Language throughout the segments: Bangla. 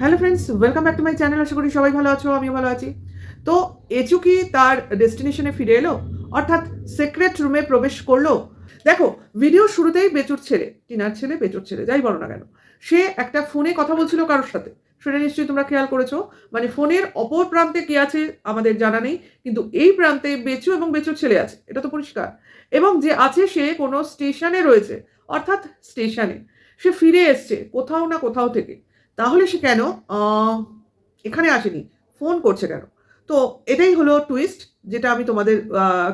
Hello friends welcome back to my channel আশা করি সবাই ভালো আছো, আমিও ভালো আছি। তো এচুকি তার ডেস্টিনেশনে ফিরে এলো, অর্থাৎ সিক্রেট রুমে প্রবেশ করল। দেখো ভিডিও শুরুতেই বেচুর ছেলে, টিনার ছেলে বেচুর ছেলে, যাই বলো না কেন। সে একটা ফোনে কথা বলছিল কারোর সাথে। সেটা নিশ্চয়ই তোমরা খেয়াল করেছ। মানে ফোনের অপর প্রান্তে কে আছে, আমাদের জানা নেই। কিন্তু এই প্রান্তে বেচু এবং বেচুর ছেলে আছে, এটা তো পরিষ্কার। এবং যে আছে সে কোনো স্টেশনে রয়েছে, অর্থাৎ স্টেশনে। সে ফিরে এসছে, কোথাও না কোথাও থেকে। তাহলে সে কেন? এখানে আসেনি। ফোন করছে কেন? তো এটাই হলো টুইস্ট যেটা আমি তোমাদের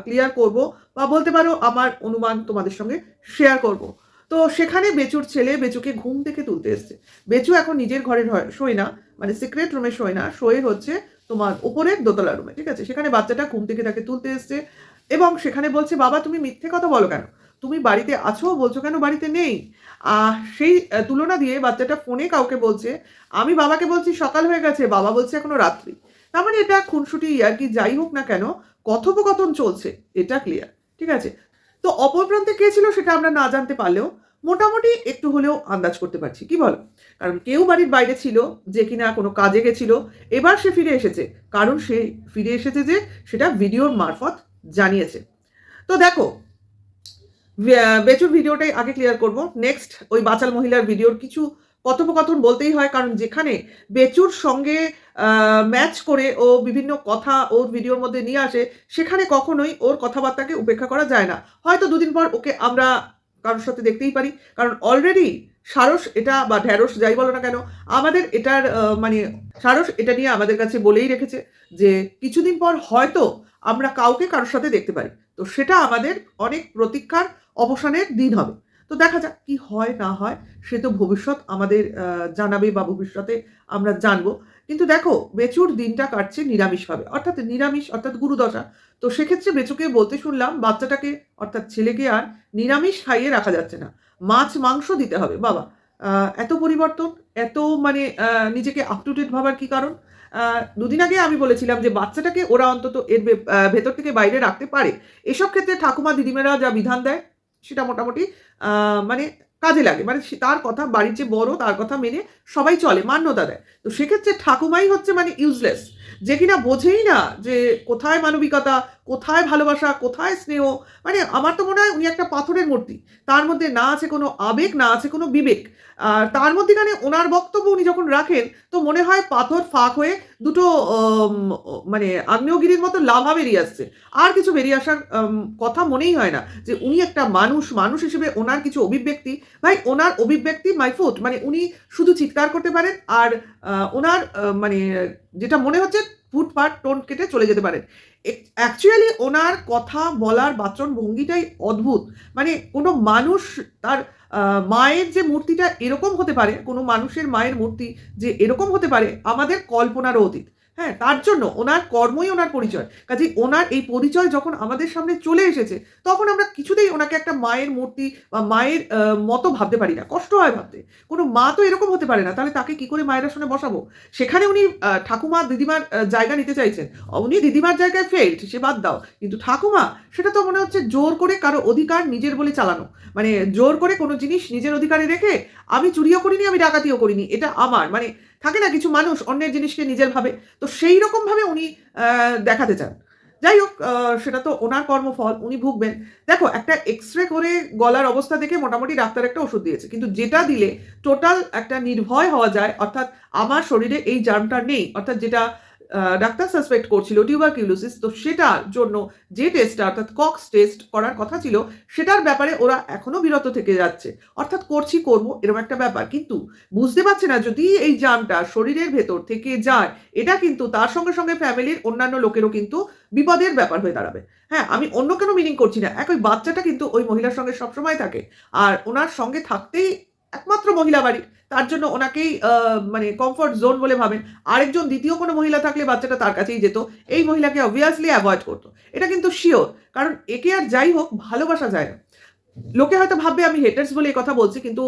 ক্লিয়ার করব বা বলতে পারো আমার অনুমান তোমাদের সঙ্গে শেয়ার করব। তো সেখানে বেচুর ছেলে বেচুকে ঘুম থেকে তুলতে এসছে। বেচু এখন নিজের ঘরে হয়- শোয় না মানে সিক্রেট রুমে শোয় না, শোয়ে হচ্ছে তোমার উপরের দোতলা রুমে ঠিক আছে? সেখানে বাচ্চাটা ঘুম থেকে তাকে তুলতে এসছে এবং সেখানে বলছে, বাবা, তুমি মিথ্যে কথা বলো কেন? তুমি বাড়িতে আছো? বলছো কেন বাড়িতে নেই? সেই তুলনা দিয়ে বাচ্চাটা ফোনে কাউকে বলছে, আমি বাবাকে বলছি সকাল হয়ে গেছে, বাবা বলছে এখনও রাত্রি। তার মানে এটা খুনসুটি আর কি, যাই হোক না কেন, কথোপকথন চলছে, এটা ক্লিয়ার ঠিক আছে? তো অপর প্রান্তে কে ছিল সেটা আমরা না জানতে পারলেও, মোটামুটি একটু হলেও আন্দাজ করতে পারছি, কি বলো? কারণ কেউ বাড়ির বাইরে ছিল যে কিনা কোনো কাজে গেছিল, এবার সে ফিরে এসেছে। কারণ সে ফিরে এসেছে যে সেটা ভিডিওর মারফত জানিয়েছে। তো দেখো বেচুর ভিডিওটাই আগে ক্লিয়ার করব। নেক্সট ওই বাচাল মহিলার ভিডিওর কিছু কথোপকথন বলতেই হয়, কারণ যেখানে বেচুর সঙ্গে ম্যাচ করে ও বিভিন্ন কথা ওর ভিডিওর মধ্যে নিয়ে আসে, সেখানে কখনোই ওর কথাবার্তাকে উপেক্ষা করা যায় না। হয়তো দুদিন পর ওকে আমরা কারোর সাথে দেখতেই পারি, কারণ অলরেডি সারস এটা বা ঢ্যাঁড়স যাই বলো না কেন, আমাদের এটার মানে সারস এটা নিয়ে আমাদের কাছে বলেই রেখেছে যে কিছুদিন পর হয়তো আমরা কাউকে কারোর সাথে দেখতে পারি। তো সেটা আমাদের অনেক প্রতীক্ষার অবসানের দিন হবে। তো দেখা যাক কি হয়, না হয়, সে তো ভবিষ্যৎ আমাদের জানাবে বা ভবিষ্যতে আমরা জানব। কিন্তু দেখো, বেচুর দিনটা কাটছে নিরামিষভাবে। অর্থাৎ নিরামিষ, অর্থাৎ গুরুদশা। তো সেক্ষেত্রে বেচুকে বলতে শুনলাম, বাচ্চাটাকে, অর্থাৎ ছেলেকে আর নিরামিষ খাইয়ে রাখা যাচ্ছে না। মাছ, মাংস দিতে হবে। বাবা এত পরিবর্তন, এত মানে নিজেকে আপ টু ডেট ভাবার কি কারণ? দুদিন আগে আমি বলেছিলাম যে বাচ্চাটাকে ওরা অন্তত এর ভেতর থেকে বাইরে রাখতে পারে। এসব ক্ষেত্রে ঠাকুমা, দিদিমেরা যা বিধান দেয় সেটা মোটামুটি মানে কাজে লাগে। মানে তার কথা বাড়ির যে বড় তার কথা মেনে সবাই চলে, মান্যতা দেয়। তো সেক্ষেত্রে ঠাকুমাই হচ্ছে মানে ইউজলেস যে কিনা বোঝেই না যে কোথায় মানবিকতা, কোথায় ভালোবাসা, কোথায় স্নেহ। মানে আমার তো মনে হয় উনি একটা পাথরের মূর্তি। তার মধ্যে না আছে কোনো আবেগ, না আছে কোনো বিবেক। আর তার মধ্যেখানে ওনার বক্তব্য উনি যখন রাখেন, তো মনে হয় পাথর ফাঁক হয়ে দুটো মানে আগ্নেয়গিরির মতো লাভা বেরিয়ে আসছে। আর কিছু বেরিয়ে আসার কথা মনেই হয় না যে উনি একটা মানুষ মানুষ হিসেবে ওনার কিছু অভিব্যক্তি। ভাই, ওনার অভিব্যক্তি মাই ফুট মানে উনি শুধু চিৎকার করতে পারেন আর ওনার মানে যেটা মনে হচ্ছে ফুটপাট টোন কেটে চলে যেতে পারেন অ্যাকচুয়ালি ওনার কথা বলার বাচন ভঙ্গিটাই অদ্ভুত। মানে কোনো মানুষ তার মায়ের যে মূর্তিটা এরকম হতে পারে, কোনো মানুষের মায়ের মূর্তি যে এরকম হতে পারে, আমাদের কল্পনারও অতীত। হ্যাঁ তার জন্য ওনার কর্মই ওনার পরিচয়। কাজে ওনার এই পরিচয় যখন আমাদের সামনে চলে এসেছে, তখন আমরা কিছুতেই ওনাকে একটা মায়ের মূর্তি বা মায়ের মতো ভাবতে পারি না, কষ্ট হয় ভাবতে। কোনো মা তো এরকম হতে পারে না, তাহলে তাকে কি করে মায়ের আসনে বসাবো? সেখানে উনি ঠাকুমা দিদিমার জায়গা নিতে চাইছেন। উনি দিদিমার জায়গায় ফেল্ড সে বাদ দাও। কিন্তু ঠাকুমা, সেটা তো মনে হচ্ছে জোর করে কারও অধিকার নিজের বলে চালানো। মানে জোর করে কোনো জিনিস নিজের অধিকারে রেখে, আমি চুরিও করিনি, আমি ডাকাতিও করিনি, এটা আমার। মানে থাকে না কিছু মানুষ অন্যের জিনিসকে নিজের ভাবে। তো সেই রকমভাবে উনি দেখাতে চান। যাই হোক সেটা তো ওনার কর্মফল, উনি ভুগবেন। দেখো, একটা এক্স রে করে গলার অবস্থা দেখে মোটামুটি ডাক্তার একটা ওষুধ দিয়েছে। কিন্তু যেটা দিলে টোটাল একটা নির্ভয় হওয়া যায়, অর্থাৎ আমার শরীরে এই জার্মটা নেই, অর্থাৎ যেটা ডাক্তার সাসপেক্ট করছিল টিউবারকিউলোসিস তো সেটার জন্য যে টেস্টটা অর্থাৎ কক্স টেস্ট করার কথা ছিল, সেটার ব্যাপারে ওরা এখনও বিরত থেকে যাচ্ছে। অর্থাৎ করছি, করব, এরকম একটা ব্যাপার। কিন্তু বুঝতে পারছে না, যদি এই জামটা শরীরের ভেতর থেকে যায়, এটা কিন্তু তার সঙ্গে সঙ্গে ফ্যামিলির অন্যান্য লোকেরও কিন্তু বিপদের ব্যাপার হয়ে দাঁড়াবে। হ্যাঁ আমি অন্য কোনো মিনিং করছি না। এক ওই বাচ্চাটা কিন্তু ওই মহিলার সঙ্গে সবসময় থাকে। আর ওনার সঙ্গে থাকতেই একমাত্র মহিলা বাড়ির তার জন্য ওনাকেই মানে কমফর্ট জোন বলে ভাবেন। আরেকজন দ্বিতীয় কোনো মহিলা থাকলে বাচ্চাটা তার কাছেই যেত। এই মহিলাকে অবভিয়াসলি অ্যাভয়েড করতো। এটা কিন্তু শিওর কারণ একে আর যাই হোক, ভালোবাসা যায় না। লোকে হয়তো ভাববে, আমি হেটার্স বলে কথা বলছি, কিন্তু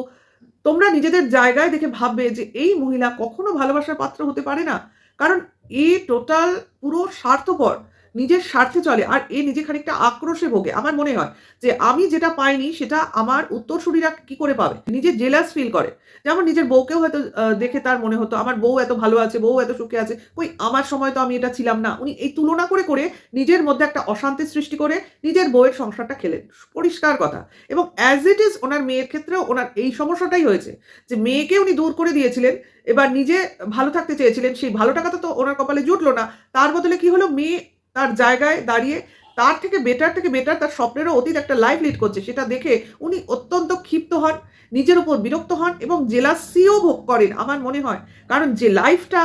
তোমরা নিজেদের জায়গায় দেখে ভাববে যে এই মহিলা কখনো ভালোবাসার পাত্র হতে পারে না। কারণ এ টোটাল পুরো স্বার্থপর। নিজের স্বার্থে চলে আর এ নিজে খানিকটা আক্রোশে ভোগে। আমার মনে হয় যে আমি যেটা পাইনি সেটা আমার উত্তরসূরিরা কি করে পাবে? নিজে জেলাস ফিল করে। যেমন নিজের বউকেও হয়তো দেখে তার মনে হতো, আমার বউ এত ভালো আছে, বউ এত সুখে আছে। ওই আমার সময় তো আমি এটা ছিলাম না। উনি এই তুলনা করে করে নিজের মধ্যে একটা অশান্তির সৃষ্টি করে নিজের বউয়ের সংসারটা খেলেন। পরিষ্কার কথা। এবং অ্যাজ ইট ইজ ওনার মেয়ের ক্ষেত্রেও ওনার এই সমস্যাটাই হয়েছে যে মেয়েকে উনি দূর করে দিয়েছিলেন, এবার নিজে ভালো থাকতে চেয়েছিলেন, সেই ভালো টাকাটা তো ওনার কপালে জুটলো না। তার বদলে কি হলো? মেয়ে তার জায়গায় দাঁড়িয়ে, তার থেকে বেটার থেকে বেটার তার স্বপ্নেরও অতীত একটা লাইফ লিড করছে। সেটা দেখে উনি অত্যন্ত ক্ষিপ্ত হন, নিজের উপর বিরক্ত হন এবং জেলা সিও ভোগ করেন, আমার মনে হয়। কারণ যে লাইফটা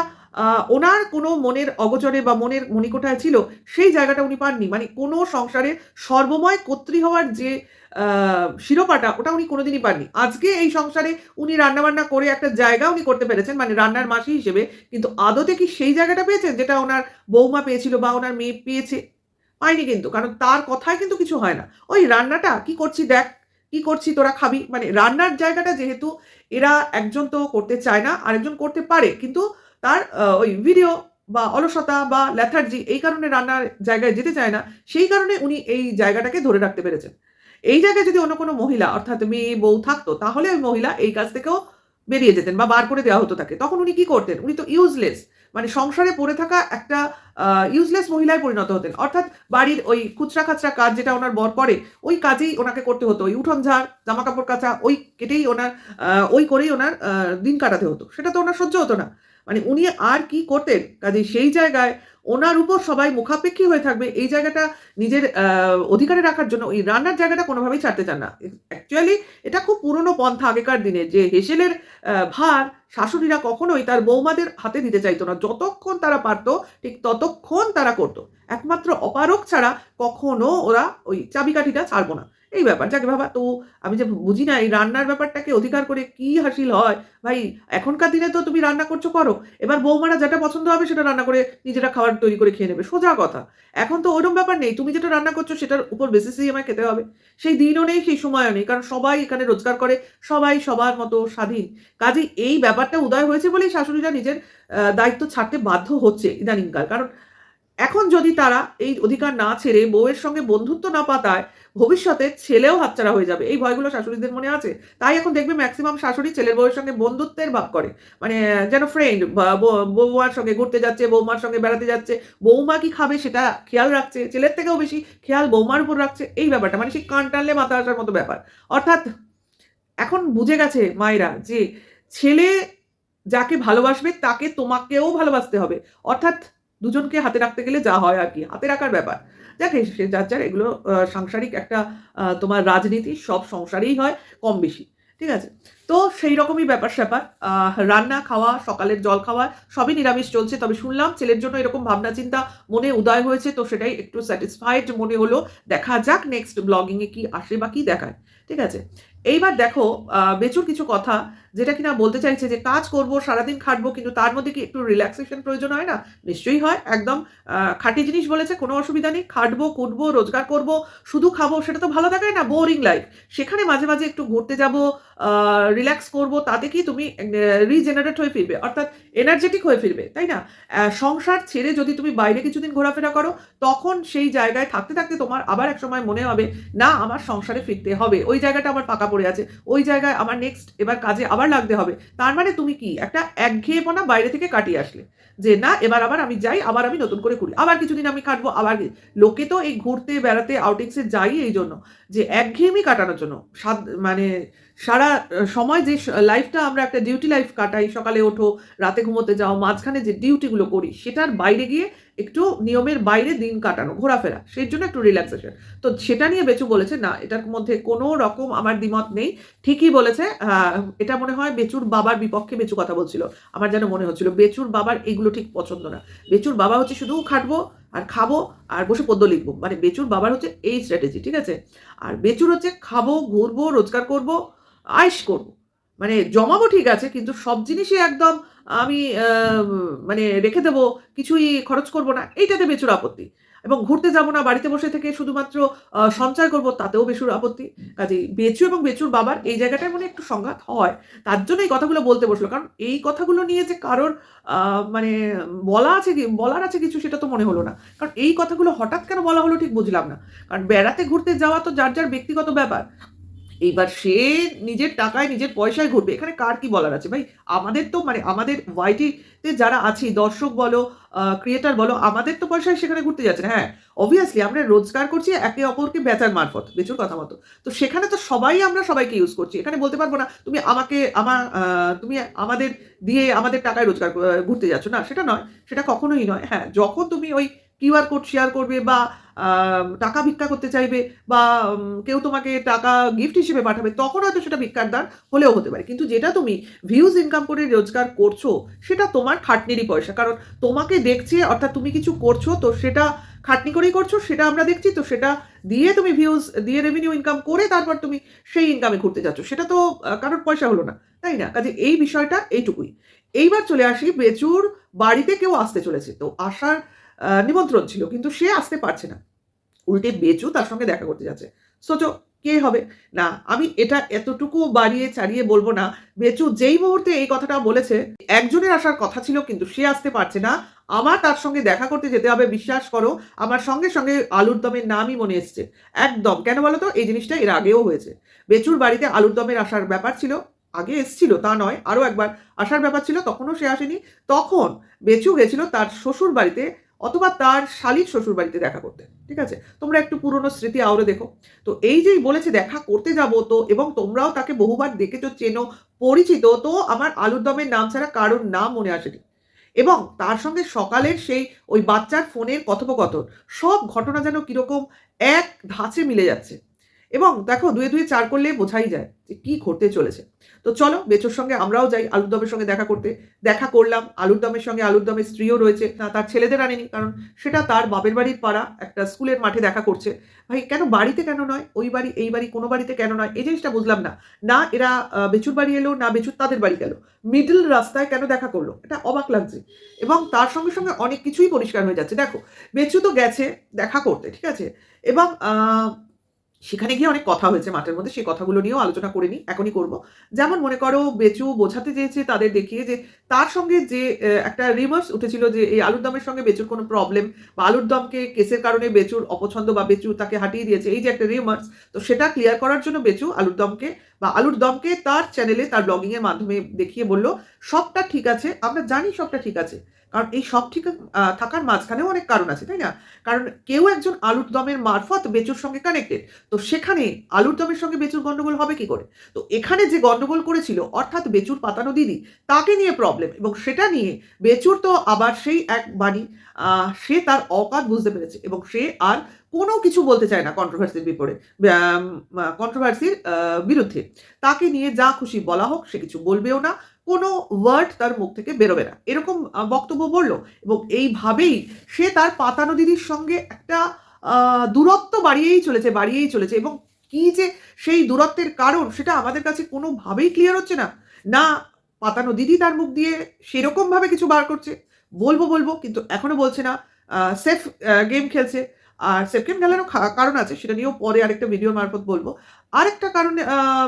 ওনার কোনো মনের অগচরে বা মনের মণিকোঠায় ছিল, সেই জায়গাটা উনি পাননি। মানে কোনো সংসারে সর্বময় কর্ত্রী হওয়ার যে শিরোপাটা, ওটা উনি কোনোদিনই পাননি। আজকে এই সংসারে উনি রান্নাবান্না করে একটা জায়গা উনি করতে পেরেছেন মানে রান্নার মাসি হিসেবে, কিন্তু আদতে কি সেই জায়গাটা পেয়েছেন যেটা ওনার বৌমা পেয়েছিল বা ওনার মেয়ে পেয়েছে? পায়নি কিন্তু, কারণ তার কথায় কিন্তু কিছু হয় না। ওই রান্নাটা, কি করছি দেখ, কি করছি তোরা খাবি? মানে রান্নার জায়গাটা যেহেতু এরা একজন তো করতে চায় না, আরেকজন করতে পারে। কিন্তু তার ওই ভিডিও বা অলসতা বা ল্যাথার্জি এই কারণে রান্নার জায়গায় যেতে চায় না, সেই কারণে উনি এই জায়গাটাকে ধরে রাখতে পেরেছেন। এই জায়গায় যদি অন্য কোনো মহিলা, অর্থাৎ মেয়ে, বউ থাকতো, তাহলে ওই মহিলা এই কাজ থেকেও বেরিয়ে যেতেন বা বার করে দেওয়া হতো তাকে। তখন উনি কি করতেন? উনি তো ইউজলেস মানে সংসারে পড়ে থাকা একটা ইউজলেস মহিলায় পরিণত হতেন। অর্থাৎ বাড়ির ওই খুচরা খাচরা কাজ যেটা ওনার বর করে, ওই কাজেই ওনাকে করতে হতো। ওই উঠোন ঝাড় জামা কাপড় কাচা, ওই কেটেই ওনার ওই করেই ওনার দিন কাটাতে হতো। সেটা তো ওনার সহ্য হতো না। মানে উনি আর কি করতেন? কাজে সেই জায়গায় ওনার উপর সবাই মুখাপেক্ষী হয়ে থাকবে। এই জায়গাটা নিজের অধিকারে রাখার জন্য ওই রান্নার জায়গাটা কোনোভাবেই ছাড়তে চান না। অ্যাকচুয়ালি এটা খুব পুরনো পন্থা আগেকার দিনে যে হেসেলের ভার শাশুড়িরা কখনোই তার বৌমাদের হাতে দিতে চাইতো না। যতক্ষণ তারা পারতো, ঠিক ততক্ষণ তারা করতো। একমাত্র অপারক ছাড়া কখনো ওরা ওই চাবিকাঠিটা ছাড়বো না। এই ব্যাপার, যাকে বাবা তো আমি যে বুঝি না এই রান্নার ব্যাপারটাকে অধিকার করে কি হাসিল হয়? ভাই, এখনকার দিনে তো তুমি রান্না করছ, করো। এবার বৌমারা যেটা পছন্দ হবে, সেটা রান্না করে নিজেরা খাবার তৈরি করে খেয়ে নেবে। সোজা কথা। এখন তো ওইরকম ব্যাপার নেই। তুমি যেটা রান্না করছ, সেটার উপর বেসিসেই আমায় খেতে হবে। সেই দিনও নেই, সেই সময়ও নেই। কারণ সবাই এখানে রোজগার করে, সবাই সবার মতো স্বাধীন। কাজেই এই ব্যাপারটা উদয় হয়েছে বলেই শাশুড়িরা নিজের দায়িত্ব ছাড়তে বাধ্য হচ্ছে ইদানিংকাল। কারণ এখন যদি তারা এই অধিকার না ছেড়ে বউয়ের সঙ্গে বন্ধুত্ব না পাতায়, ভবিষ্যতে ছেলেও হাতছাড়া হয়ে যাবে। এই ভয়গুলো শাশুড়িদের মনে আছে? তাই এখন দেখবে ম্যাক্সিমাম শাশুড়ি ছেলের বউয়ের সঙ্গে বন্ধুত্বের ভাব করে। মানে যেন ফ্রেন্ড বৌমার সঙ্গে ঘুরতে যাচ্ছে বৌমার সঙ্গে বেড়াতে যাচ্ছে বৌমা কি খাবে সেটা খেয়াল রাখছে, ছেলের থেকেও বেশি খেয়াল বৌমার উপর রাখছে, এই ব্যাপারটা। মানে সেই কান টানলে মাথা আসার মতো ব্যাপার। অর্থাৎ, এখন বুঝে গেছে মায়েরা যে ছেলে যাকে ভালোবাসবে তাকে তোমাকেও ভালোবাসতে হবে। অর্থাৎ দুজনকে হাতে রাখতে গেলে যা হয় আর কি, হাতে রাখার ব্যাপার। দেখে সে যার যার এগুলো সাংসারিক একটা তোমার রাজনীতি সব সংসারেই হয় কম বেশি, ঠিক আছে? তো সেই রকমই ব্যাপার স্যাপার। রান্না, খাওয়া, সকালের জল খাওয়া, সবই নিরামিষ চলছে। তবে শুনলাম ছেলের জন্য এরকম ভাবনা চিন্তা মনে উদয় হয়েছে, তো সেটাই একটু স্যাটিসফাইড মনে হলো। দেখা যাক নেক্সট ব্লগিংয়ে কি আসে বা কি দেখায়। ঠিক আছে? এইবার দেখো বেচুর কিছু কথা, যেটা কিনা বলতে চাইছে যে, কাজ করব, সারাদিন খাটবো, কিন্তু তার মধ্যে কি একটু রিল্যাক্সেশন প্রয়োজন হয় না? নিশ্চয়ই হয়, একদম খাঁটি জিনিস বলেছে, কোনো অসুবিধা নেই, খাটবো, কুটবো, রোজগার করব, শুধু খাব, সেটা তো ভালো দেখায় না বোরিং লাইফ সেখানে মাঝে মাঝে একটু ঘুরতে যাব রিল্যাক্স করব, তাতে কি তুমি রিজেনারেট হয়ে ফিরবে, অর্থাৎ এনার্জেটিক হয়ে ফিরবে, তাই না? সংসার ছেড়ে যদি তুমি বাইরে কিছুদিন ঘোরাফেরা করো, তখন সেই জায়গায় থাকতে থাকতে তোমার আবার এক সময় মনে হবে, না, আমার সংসারে ফিরতে হবে। ওই জায়গাটা আমার পাকা পড়ে আছে, ওই জায়গায় আমার নেক্সট এবার কাজে আবার লাগতে হবে। তার মানে তুমি কি? একটা একঘেয়েপনা বাইরে থেকে কাটিয়ে আসলে, যে না, এবার আবার আমি যাই, আবার আমি নতুন করে করি আবার কিছুদিন আমি কাটবো, আবার লোকে তো এই ঘুরতে, বেড়াতে আউটিংসে যাই এই জন্য, যে একঘেয়েমি কাটানোর জন্য সাদ- মানে সারা সময় যে লাইফটা আমরা একটা ডিউটি লাইফ কাটাই, সকালে ওঠো, রাতে ঘুমোতে যাও, মাঝখানে যে ডিউটিগুলো করি, সেটার বাইরে গিয়ে একটু নিয়মের বাইরে দিন কাটানো, ঘোরাফেরা, সেই জন্য একটু রিল্যাক্সেশন তো সেটা নিয়ে বেচু বলেছে, না, এটার মধ্যে কোনো রকম আমার দ্বিমত নেই। ঠিকই বলেছে এটা মনে হয় বেচুর বাবার বিপক্ষে বেচু কথা বলছিল। আমার যেন মনে হচ্ছিল, বেচুর বাবার এগুলো ঠিক পছন্দ না। বেচুর বাবা হচ্ছে শুধু খাটবো আর খাব আর বসে পদ্য লিখব। মানে বেচুর বাবার হচ্ছে এই স্ট্র্যাটেজি ঠিক আছে? আর বেচুর হচ্ছে খাব, ঘুরবো, রোজগার করব আয়েস করব। মানে জমাবো ঠিক আছে, কিন্তু সব জিনিসই একদম, আমি মানে রেখে দেবো, কিছুই খরচ করব না, এইটাতে বেচুর আপত্তি। এবং ঘুরতে যাব না, বাড়িতে বসে থেকে শুধুমাত্র সঞ্চয় করব, তাতেও বেশুর আপত্তি। কাজেই বেচু এবং বেচুর বাবার এই জায়গাটায় মনে একটু সংঘাত হয়, তার জন্য এই কথাগুলো বলতে বসল। কারণ এই কথাগুলো নিয়ে যে কারোর মানে বলা আছে কি, বলার আছে কিছু, সেটা তো মনে হলো না। কারণ এই কথাগুলো হঠাৎ কেন বলা হলো ঠিক বুঝলাম না। কারণ বেড়াতে ঘুরতে যাওয়া তো যার যার ব্যক্তিগত ব্যাপার। এইবার সে নিজের টাকায় নিজের পয়সায় ঘুরবে এখানে কার কি বলার আছে? ভাই, আমাদের তো মানে আমাদের ওয়াইটিতে যারা আছি, দর্শক বলো ক্রিয়েটার বলো, আমাদের তো পয়সায় সেখানে ঘুরতে যাচ্ছে হ্যাঁ অবভিয়াসলি আমরা রোজগার করছি একে অপরকে বেচার মারফত, বেচুর কথা মতো। তো সেখানে তো সবাই আমরা সবাইকে ইউজ করছি। এখানে বলতে পারব না, তুমি আমাকে আমার তুমি আমাদের দিয়ে আমাদের টাকায় রোজগার ঘুরতে যাচ্ছ। না, সেটা নয়, সেটা কখনোই নয়। হ্যাঁ যখন তুমি ওই কিউআর কোড শেয়ার করবে বা টাকা ভিক্ষা করতে চাইবে বা কেউ তোমাকে টাকা গিফট হিসেবে পাঠাবে, তখন হয়তো সেটা ভিক্ষার দান হলেও হতে পারে। কিন্তু যেটা তুমি ভিউজ ইনকাম করে রোজগার করছ, সেটা তোমার খাটনিরই পয়সা। কারণ তোমাকে দেখছে, অর্থাৎ তুমি কিছু করছ, তো সেটা খাটনি করেই করছ, সেটা আমরা দেখছি, তো সেটা দিয়ে তুমি ভিউজ দিয়ে রেভিনিউ ইনকাম করে তারপর তুমি সেই ইনকামে ঘুরতে যাচ্ছ। সেটা তো কারোর পয়সা হলো না, তাই না? কাজে এই বিষয়টা এইটুকুই। এইবার চলে আসি, বেচুর বাড়িতে কেউ আসতে চলেছে, তো আসার নিমন্ত্রণ ছিল, কিন্তু সে আসতে পারছে না। উল্টে বেচু তার সঙ্গে দেখা করতে যাচ্ছে। সোচো কে হবে? না, আমি এটা এতটুকু বাড়িয়ে চাড়িয়ে বলব না। বেচু যেই মুহূর্তে এই কথাটা বলেছে, একজনের আসার কথা ছিল, কিন্তু সে আসতে পারছে না। আমার তার সঙ্গে দেখা করতে যেতে হবে, বিশ্বাস করো, আমার সঙ্গে সঙ্গে আলুর দমের নামই মনে এসছে। একদম, কেন বলো তো? এই জিনিসটা এর আগেও হয়েছে। বেচুর বাড়িতে আলুর দমের আসার ব্যাপার ছিল, আগে এসছিল, তা নয়, আরও একবার আসার ব্যাপার ছিল, তখনও সে আসেনি। তখন বেচু গেছিল তার শ্বশুর বাড়িতে অথবা তার শালির শ্বশুর বাড়িতে দেখা করতে, ঠিক আছে? তোমরা একটু পুরনো স্মৃতি আওড়ে দেখো। তো এই যেই বলেছে দেখা করতে যাব তো, এবং তোমরাও তাকে বহুবার দেখেছ, চেনো, পরিচিত, তো আমার আলুর দমের নাম ছাড়া কারোর নাম মনে আসেনি। এবং তার সঙ্গে সকালের সেই ওই বাচ্চার ফোনের কথোপকথন, সব ঘটনা যেন কীরকম এক ধাঁচে মিলে যাচ্ছে। এবং দেখো দুয়ে দুয়ে চার করলে বোঝাই যায় যে কি ঘটতে চলেছে। তো চলো বেচোর সঙ্গে আমরাও যাই আলুর দমের সঙ্গে দেখা করতে। দেখা করলাম আলুর দমের সঙ্গে আলুর দমের স্ত্রীও রয়েছে। না, তার ছেলেদের আনেনি কারণ সেটা তার বাপের বাড়ির পাড়া একটা স্কুলের মাঠে দেখা করছে। ভাই কেন বাড়িতে কেন নয়? ওই বাড়ি এই বাড়ি কোনো বাড়িতে কেন নয়? এই জিনিসটা বুঝলাম না। না এরা বেচুর বাড়ি এলো না বেচুর তাদের বাড়ি গেল। মিডল রাস্তায় কেন দেখা করল? এটা অবাক লাগছে। এবং তার সঙ্গে সঙ্গে অনেক কিছুই পরিষ্কার হয়ে যাচ্ছে। দেখো বেচু তো গেছে দেখা করতে ঠিক আছে? এবং সেখানে গিয়ে অনেক কথা হয়েছে মাঠের মধ্যে, সেই কথাগুলো নিয়েও আলোচনা করে নিই, এখনই করব। যেমন মনে করো বেচু বোঝাতে চেয়েছে তাদের দেখিয়ে যে তার সঙ্গে যে একটা রিমার্স উঠেছিল যে এই আলুর দমের সঙ্গে বেচুর কোনো প্রবলেম বা আলুর দমকে কেসের কারণে বেচুর অপছন্দ বা বেচু তাকে হাঁটিয়ে দিয়েছে, এই যে একটা রিমার্স, তো সেটা ক্লিয়ার করার জন্য বেচু আলুর দমকে বা আলুর দমকে তার চ্যানেলে তার ব্লগিংয়ের মাধ্যমে দেখিয়ে বলল, সবটা ঠিক আছে, আমরা জানি সবটা ঠিক আছে কারণ এই সব ঠিক থাকার মাঝখানেও অনেক কারণ আছে, তাই না? কারণ কেউ একজন আলুর দমের মারফত বেচুর সঙ্গে কানেক্টেড তো সেখানে আলুর দমের সঙ্গে বেচুর গন্ডগোল হবে কি করে? তো এখানে যে গন্ডগোল করেছিল, অর্থাৎ বেচুর পাতানো দিদি, তাকে নিয়ে প্রবলেম এবং সেটা নিয়ে বেচুর তো আবার সেই এক বাণী সে তার অকাত বুঝতে পেরেছে, এবং সে আর কোনো কিছু বলতে চায় না কন্ট্রোভার্সির বিপরে কন্ট্রোভার্সির বিরুদ্ধে। তাকে নিয়ে যা খুশি বলা হোক, সে কিছু বলবেও না কোনো ওয়ার্ড তার মুখ থেকে বেরোবে না। এরকম বক্তব্য বলল এবং এইভাবেই সে তার পাতানো দিদির সঙ্গে একটা দূরত্ব বাড়িয়েই চলেছে বাড়িয়েই চলেছে এবং কি যে সেই দূরত্বের কারণ সেটা আমাদের কাছে কোনোভাবেই ক্লিয়ার হচ্ছে না। না, পাতানো দিদি তার মুখ দিয়ে সেরকমভাবে কিছু বার করছে, বলব বলব, কিন্তু এখনও বলছে না। সেফ গেম খেলছে। আর সেফ গেম খেলারও কারণ আছে, সেটা নিয়েও পরে আরেকটা ভিডিও মারফত বলব। আরেকটা কারণে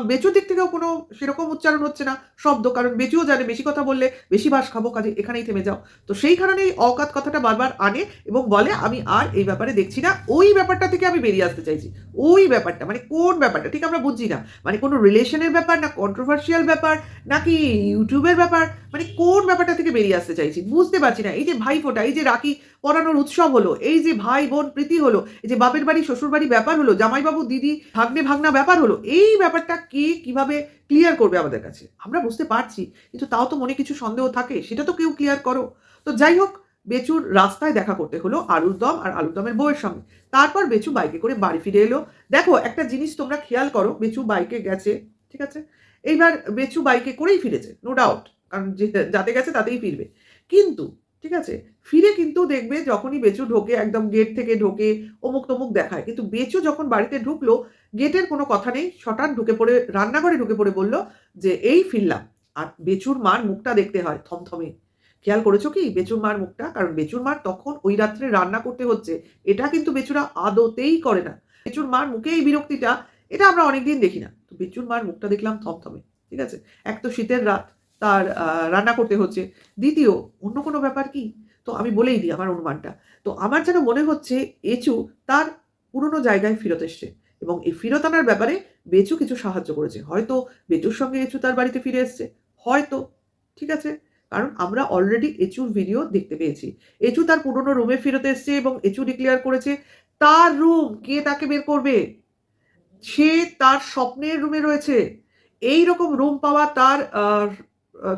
বেচুর দিক থেকেও কোনো সেরকম উচ্চারণ হচ্ছে না, শব্দ, কারণ বেচুও জানে বেশি কথা বললে বেশি বাস খাব, কাজে এখানেই থেমে যাও। তো সেই কারণেই অকাত কথাটা বারবার আনে এবং বলে, আমি আর এই ব্যাপারে দেখছি না, ওই ব্যাপারটা থেকে আমি বেরিয়ে আসতে চাইছি। ওই ব্যাপারটা মানে কোন ব্যাপারটা, ঠিক আমরা বুঝছি না। মানে কোনো রিলেশনের ব্যাপার না কন্ট্রোভার্সিয়াল ব্যাপার, নাকি ইউটিউবের ব্যাপার মানে কোন ব্যাপারটা থেকে বেরিয়ে আসতে চাইছি, বুঝতে পারছি না। এই যে ভাই ফোটা এই যে রাখি পরানোর উৎসব হলো, এই যে ভাই বোন প্রীতি হলো, এই যে বাপের বাড়ি শ্বশুর বাড়ি ব্যাপার হলো, জামাইবাবু, দিদি, ভাগ্নে, ভাগনা ব্যাপার হলো, এই ব্যাপারটা কে কীভাবে ক্লিয়ার করবে আমাদের কাছে? আমরা বুঝতে পারছি, কিন্তু তাও তো মনে কিছু সন্দেহ থাকে, সেটা তো কেউ ক্লিয়ার করো। তো যাই হোক, বেচুর রাস্তায় দেখা করতে হলো আলুর দম আর আলুর দমের বউয়ের সঙ্গে। তারপর বেচু বাইকে করে বাড়ি ফিরে এলো। দেখো, একটা জিনিস তোমরা খেয়াল করো, বেচু বাইকে গেছে, ঠিক আছে? এইবার বেচু বাইকে করেই ফিরেছে নো ডাউট কারণ যাতে গেছে তাতেই ফিরবে। কিন্তু ঠিক আছে? ফিরে কিন্তু দেখবে যখনই বেচু ঢোকে, একদম গেট থেকে ঢোকে, অমুক তমুক দেখায়। কিন্তু বেচু যখন বাড়িতে ঢুকলো গেটের কোনো কথা নেই। হঠাৎ ঢুকে পড়ে, রান্নাঘরে ঢুকে পড়ে বলল যে, এই ফিরলাম। আর বেচুর মার মুখটা দেখতে হয় থমথমে। খেয়াল করেছ কি? বেচুর মার মুখটা? কারণ বেচুর মার তখন ওই রাত্রে রান্না করতে হচ্ছে। এটা কিন্তু বেচুরা আদতেই করে না। বেচুর মার মুখে এই বিরক্তিটা, এটা আমরা অনেকদিন দেখি না। তো বেচুর মার মুখটা দেখলাম থমথমে। ঠিক আছে? এক তো শীতের রাত তার রান্না করতে হচ্ছে। দ্বিতীয়, অন্য কোনো ব্যাপার কি? তো আমি বলেই দিই আমার অনুমানটা। তো আমার যেন মনে হচ্ছে, এচু তার পুরনো জায়গায় ফেরত এসছে এবং এই ফেরত আনার ব্যাপারে বেচু কিছু সাহায্য করেছে। হয়তো বেচুর সঙ্গে এচু তার বাড়িতে ফিরে এসছে। হয়তো, ঠিক আছে? কারণ আমরা অলরেডি এচুর ভিডিও দেখতে পেয়েছি। এচু তার পুরনো রুমে ফেরত এসছে এবং এচু ডিক্লেয়ার করেছে, তার রুম কে তাকে বের করবে? সে তার স্বপ্নের রুমে রয়েছে। এই রকম রুম পাওয়া তার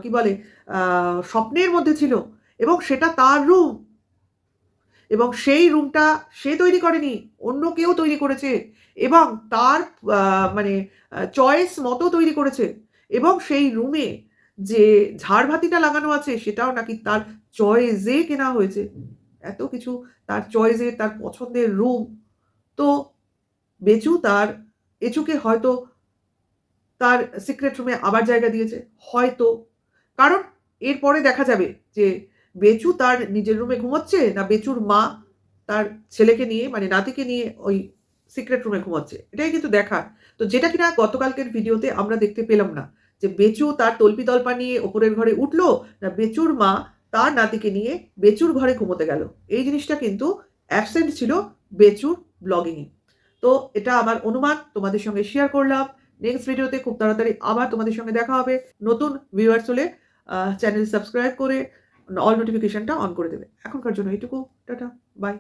কি বলে স্বপ্নের মধ্যে ছিল এবং সেটা তার রুম এবং সেই রুমটা সে তৈরি করেনি, অন্য কেউ তৈরি করেছে এবং তার মানে চয়েস মতো তৈরি করেছে এবং সেই রুমে যে ঝাড়বাতিটা লাগানো আছে সেটাও নাকি তার চয়েসে কেনা হয়েছে। এত কিছু তার চয়েসে তার পছন্দের রুম তো বেচু তার, এচুকে হয়তো তার সিক্রেট রুমে আবার জায়গা দিয়েছে, হয়তো কারণ এরপরে দেখা যাবে যে বেচু তার নিজের রুমে ঘুমোচ্ছে না বেচুর মা তার ছেলেকে নিয়ে মানে নাতিকে নিয়ে ওই সিক্রেট রুমে ঘুমাচ্ছে। এটাই কিন্তু দেখা। তো যেটা কিনা গতকালকের ভিডিওতে আমরা দেখতে পেলাম না, যে বেচু তার তল্পি তল্পা নিয়ে ওপরের ঘরে উঠল, না বেচুর মা তার নাতিকে নিয়ে বেচুর ঘরে ঘুমোতে গেল। এই জিনিসটা কিন্তু অ্যাবসেন্ট ছিল বেচুর ব্লগিংয়ে তো এটা আমার অনুমান, তোমাদের সঙ্গে শেয়ার করলাম। নেক্সট ভিডিওতে খুব তাড়াতাড়ি আবার তোমাদের সঙ্গে দেখা হবে। নতুন ভিউয়ার্স হলে চ্যানেল সাবস্ক্রাইব করে অল নোটিফিকেশনটা অন করে দেবে। এখনকার জন্য এইটুকু টাটা বাই